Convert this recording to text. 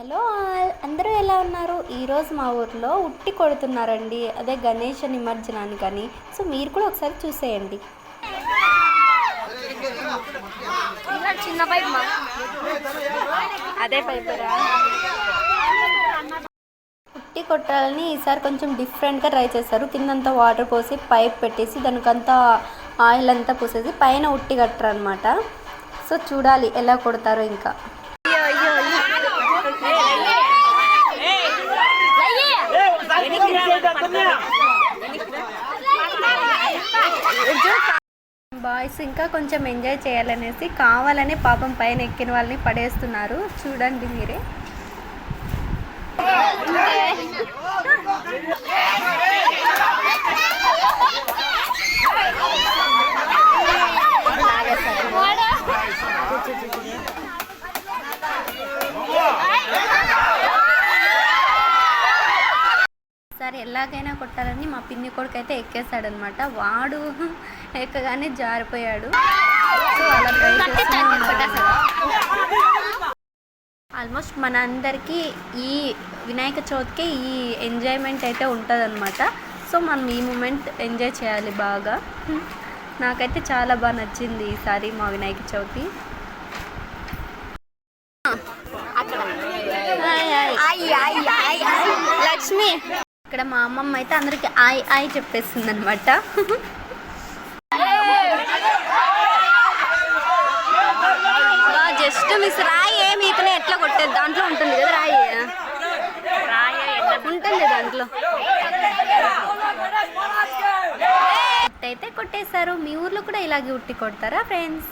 Hello all అందరూ ఎలా ఉన్నారు? ఈరోజు మా ఊర్లో ఉట్టి కొడుతున్నారండి. అదే గణేష నిమజ్జనానికి అని సో మీరు కూడా ఒకసారి చూసేయండి. చిన్న పైప్ అదే ఉట్టి కొట్టాలని ఈసారి కొంచెం డిఫరెంట్గా ట్రై చేస్తారు కిందంతా వాటర్ పోసి పైప్ పెట్టేసి దానికంతా ఆయిల్ అంతా పోసేసి పైన ఉట్టి కట్టరు అనమాట సో చూడాలి ఎలా కొడతారో ఇంకా. బాయ్స్ ఇంకా కొంచెం ఎంజాయ్ చేయాలనేసి కావాలని పాపం పైన ఎక్కిన వాళ్ళని పడేస్తున్నారు. చూడండి మీరే. సరే ఎలాగైనా కొట్టాలని మా పిన్ని కొడుకు అయితే ఎక్కేశాడనమాట వాడు ఎక్కగానే జారిపోయాడు. సో అలా ట్రై ఆల్మోస్ట్ మన అందరికీ ఈ వినాయక చవితికి ఈ ఎంజాయ్మెంట్ అయితే ఉంటుందన్నమాట సో మనం ఈ మూమెంట్ ఎంజాయ్ చేయాలి బాగా. నాకైతే చాలా బాగా నచ్చింది ఈసారి మా వినాయక చవితి. లక్ష్మి. ఇక్కడ మా అమ్మమ్మ అయితే అందరికి ఆయ్ ఆయ్ చెప్పేస్తుంది అనమాట జస్ట్ మిస్ రాయి ఏమి ఇతనే ఎట్లా కొట్టేది? దాంట్లో ఉంటుంది కదా రాయి. ఉంటుంది దాంట్లో. అయితే కొట్టేశారు. మీ ఊర్లో కూడా ఇలాగే ఉట్టి కొడతారా ఫ్రెండ్స్